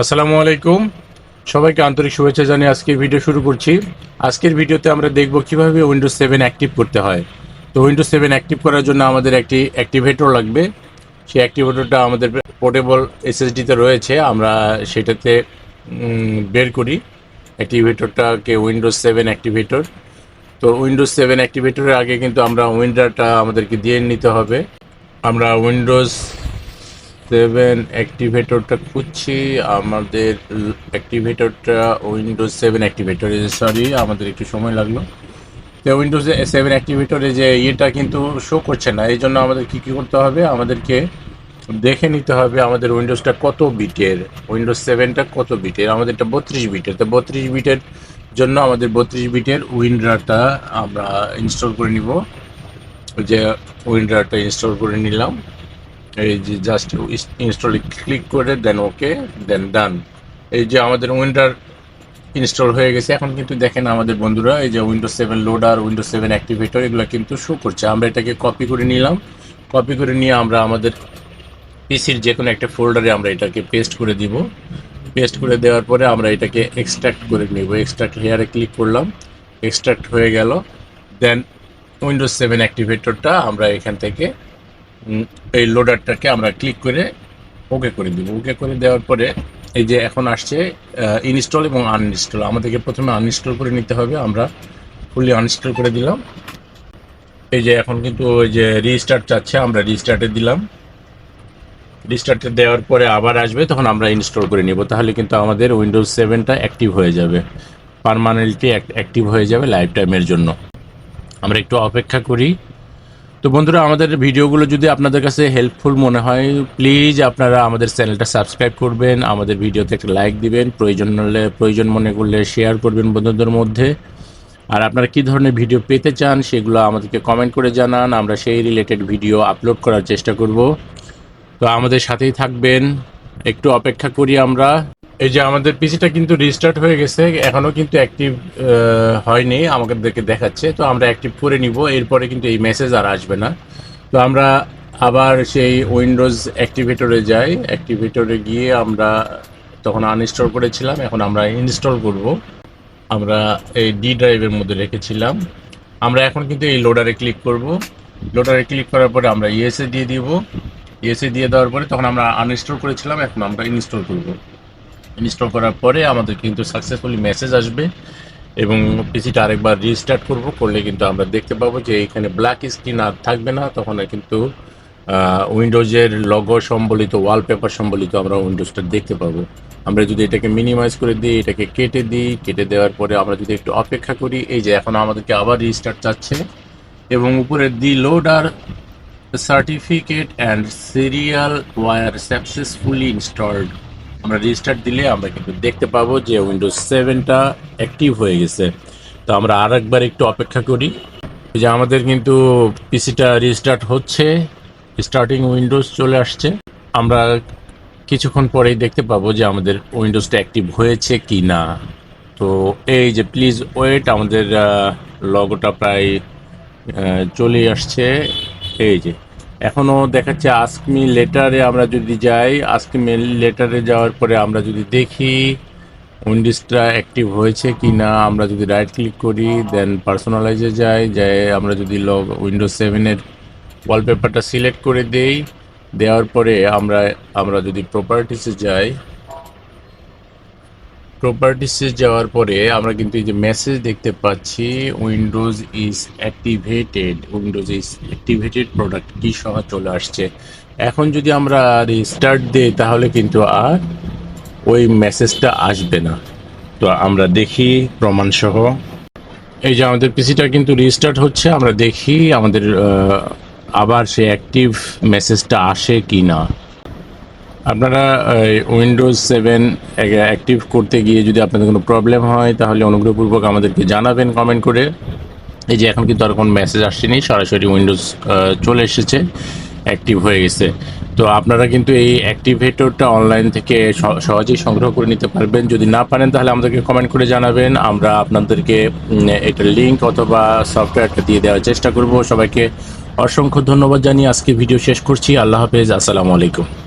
আসসালামু আলাইকুম। সবাইকে আন্তরিক শুভেচ্ছা জানিয়ে আজকের ভিডিও শুরু করছি। আজকের ভিডিওতে আমরা দেখব কীভাবে উইন্ডোজ সেভেন অ্যাক্টিভ করতে হয়। তো উইন্ডোজ সেভেন অ্যাক্টিভ করার জন্য আমাদের একটি অ্যাক্টিভেটর লাগবে। সেই অ্যাক্টিভেটরটা আমাদের পোর্টেবল এসএসডিতে রয়েছে। আমরা সেটাতে বের করি। অ্যাক্টিভেটরটাকে উইন্ডোজ সেভেন অ্যাক্টিভেটর তো উইন্ডোজ সেভেন অ্যাক্টিভেটরের আগে কিন্তু আমরা উইন্ডোটা আমাদেরকে দিয়ে নিতে হবে। আমরা উইন্ডোজ সেভেন অ্যাক্টিভেটরটা খুঁজছি। আমাদের অ্যাক্টিভেটরটা উইন্ডোজ সেভেন অ্যাক্টিভেটর সরি আমাদের একটু সময় লাগল। তো উইন্ডোজ সেভেন অ্যাক্টিভেটরে যে ইয়েটা কিন্তু শো করছে না, এই জন্য আমাদের কী কী করতে হবে? আমাদেরকে দেখে নিতে হবে আমাদের উইন্ডোজটা কত বিটের উইন্ডোজ সেভেনটা কত বিটের, আমাদেরটা বত্রিশ বিটের। তো বত্রিশ বিটের জন্য আমাদের বত্রিশ বিটের উইন্ডারটা আমরা ইনস্টল করে নিব। যে উইন্ডারটা ইনস্টল করে নিলাম। এই যে জাস্ট ইনস্টলে ক্লিক করে দেন ওকে দেন ডান এই যে আমাদের উইন্ডার ইনস্টল হয়ে গেছে, এখন কিন্তু দেখেন আমাদের বন্ধুরা, এই যে Windows seven loader Windows seven activator এগুলো কিন্তু শো করছে। আমরা এটাকে কপি করে নিলাম। কপি করে নিয়ে আমরা আমাদের পিসির যে কোনো একটা ফোল্ডারে আমরা এটাকে পেস্ট করে দিব। পেস্ট করে দেওয়ার পরে আমরা এটাকে এক্সট্রাক্ট করে নেব। এক্সট্রাক্ট হেয়ারে ক্লিক করলাম। এক্সট্রাক্ট হয়ে গেল। দেন উইন্ডোজ সেভেন অ্যাক্টিভেটরটা আমরা এখান থেকে এই লোডারটাকে আমরা ক্লিক করে ওকে করে দিব। ওকে করে দেওয়ার পরে এই যে এখন আসছে ইনস্টল এবং আনইনস্টল আমাদেরকে প্রথমে আনইনস্টল করে নিতে হবে, আমরা ফুলি আনইনস্টল করে দিলাম। এই যে এখন কিন্তু ওই যে রিস্টার্ট চাচ্ছে, আমরা রিস্টার্টে দিলাম। রিস্টার্টে দেওয়ার পরে আবার আসবে, তখন আমরা ইনস্টল করে নিব। তাহলে কিন্তু আমাদের উইন্ডোজ সেভেনটা অ্যাক্টিভ হয়ে যাবে। পারমানেন্টলি অ্যাক্টিভ হয়ে যাবে লাইফ টাইমের জন্য। আমরা একটু অপেক্ষা করি। তো বন্ধুরা, আমাদের ভিডিওগুলো যদি আপনাদের কাছে হেল্পফুল মনে হয় প্লিজ আপনারা আমাদের চ্যানেলটা সাবস্ক্রাইব করবেন, আমাদের ভিডিওতে একটা লাইক দিবেন, প্রয়োজন হলে, প্রয়োজন মনে করলে শেয়ার করবেন বন্ধুদের মধ্যে। আর আপনারা কী ধরনের ভিডিও পেতে চান, সেগুলো আমাদেরকে কমেন্ট করে জানান, আমরা সেই রিলেটেড ভিডিও আপলোড করার চেষ্টা করব। তো আমাদের সাথেই থাকবেন, একটু অপেক্ষা করি আমরা। এই যে আমাদের পিসিটা কিন্তু রিস্টার্ট হয়ে গেছে, এখনও কিন্তু অ্যাক্টিভ হয়নি, আমাদেরকে দেখাচ্ছে। তো আমরা অ্যাক্টিভ করে নিব, এরপরে কিন্তু এই মেসেজ আর আসবে না। তো আমরা আবার সেই উইন্ডোজ অ্যাক্টিভেটরে যাই। অ্যাক্টিভেটরে গিয়ে আমরা তখন আনইনস্টল করেছিলাম, এখন আমরা ইনস্টল করব। আমরা এই ডি ড্রাইভের মধ্যে রেখেছিলাম। আমরা এখন কিন্তু এই লোডারে ক্লিক করব। লোডারে ক্লিক করার পরে আমরা ইএসএ দিয়ে দিব। ইএসএ দিয়ে দেওয়ার পরে তখন আমরা আনইনস্টল করেছিলাম, এখন আমরা ইনস্টল করব। ইনস্টল করার পরে আমাদের কিন্তু সাকসেসফুলি মেসেজ আসবে এবং পিসিটা আরেকবার রিস্টার্ট করব, করলে কিন্তু আমরা দেখতে পাবো যে এখানে ব্ল্যাক স্ক্রিন আর থাকবে না। তখন কিন্তু উইন্ডোজের লগো সম্বলিত ওয়ালপেপার সম্বলিত আমরা উইন্ডোজটা দেখতে পাবো। আমরা যদি এটাকে মিনিমাইজ করে দিই, এটাকে কেটে দিই, কেটে দেওয়ার পরে আমরা যদি একটু অপেক্ষা করি, এই যে এখন আমাদেরকে আবার রিস্টার্ট চাচ্ছে এবং উপরে the loader certificate and serial were successfully installed আমরা রিস্টার্ট দিলে আমরা কিন্তু দেখতে পাবো যে উইন্ডোজ সেভেনটা অ্যাক্টিভ হয়ে গেছে। তো আমরা আর একবার একটু অপেক্ষা করি। যে আমাদের কিন্তু পিসিটা রিস্টার্ট হচ্ছে। স্টার্টিং উইন্ডোজ চলে আসছে। আমরা কিছুক্ষণ পরেই দেখতে পাবো যে আমাদের উইন্ডোজটা অ্যাক্টিভ হয়েছে কি না তো এই যে প্লিজ ওয়েট আমাদের লগোটা প্রায় চলে আসছে। এই যে এখনও দেখাচ্ছে আস্কমি লেটারে আমরা যদি যাই আস্কমি লেটারে যাওয়ার পরে আমরা যদি দেখি উইন্ডিসটা অ্যাক্টিভ হয়েছে কি না আমরা যদি রাইট ক্লিক করি দেন পার্সোনালাইজে যাই যাই আমরা যদি লগ উইন্ডোজ সেভেনের ওয়ালপেপারটা সিলেক্ট করে দেই, দেওয়ার পরে আমরা আমরা যদি প্রপার্টিসে যাই প্রপার্টিসে যাওয়ার পরে আমরা কিন্তু এই যে মেসেজ দেখতে পাচ্ছি Windows is activated Windows is activated product key সহ চলে আসছে। এখন যদি আমরা রিস্টার্ট দিই, তাহলে কিন্তু আর ওই মেসেজটা আসবে না। তো আমরা দেখি প্রমাণ সহ। এই যে আমাদের পিসিটা কিন্তু রিস্টার্ট হচ্ছে, আমরা দেখি আমাদের আবার সে অ্যাক্টিভ মেসেজটা আসে কি না আপনারা উইন্ডোজ সেভেন অ্যাক্টিভ করতে গিয়ে যদি আপনাদের কোনো প্রবলেম হয়, তাহলে অনুগ্রহপূর্বক আমাদেরকে জানাবেন কমেন্ট করে। এই যে এখন কিন্তু আর কোনো মেসেজ আসছেনি সরাসরি উইন্ডোজ চলে এসেছে অ্যাক্টিভ হয়ে গেছে। তো আপনারা কিন্তু এই অ্যাক্টিভেটরটা অনলাইন থেকে সহজেই সংগ্রহ করে নিতে পারবেন। যদি না পারেন, তাহলে আমাদেরকে কমেন্ট করে জানাবেন। আমরা আপনাদেরকে এটা লিঙ্ক অথবা সফটওয়্যারটা দিয়ে দেওয়ার চেষ্টা করব। সবাইকে অসংখ্য ধন্যবাদ জানিয়ে আজকে ভিডিও শেষ করছি। আল্লাহ হাফেজ। আসসালামু আলাইকুম।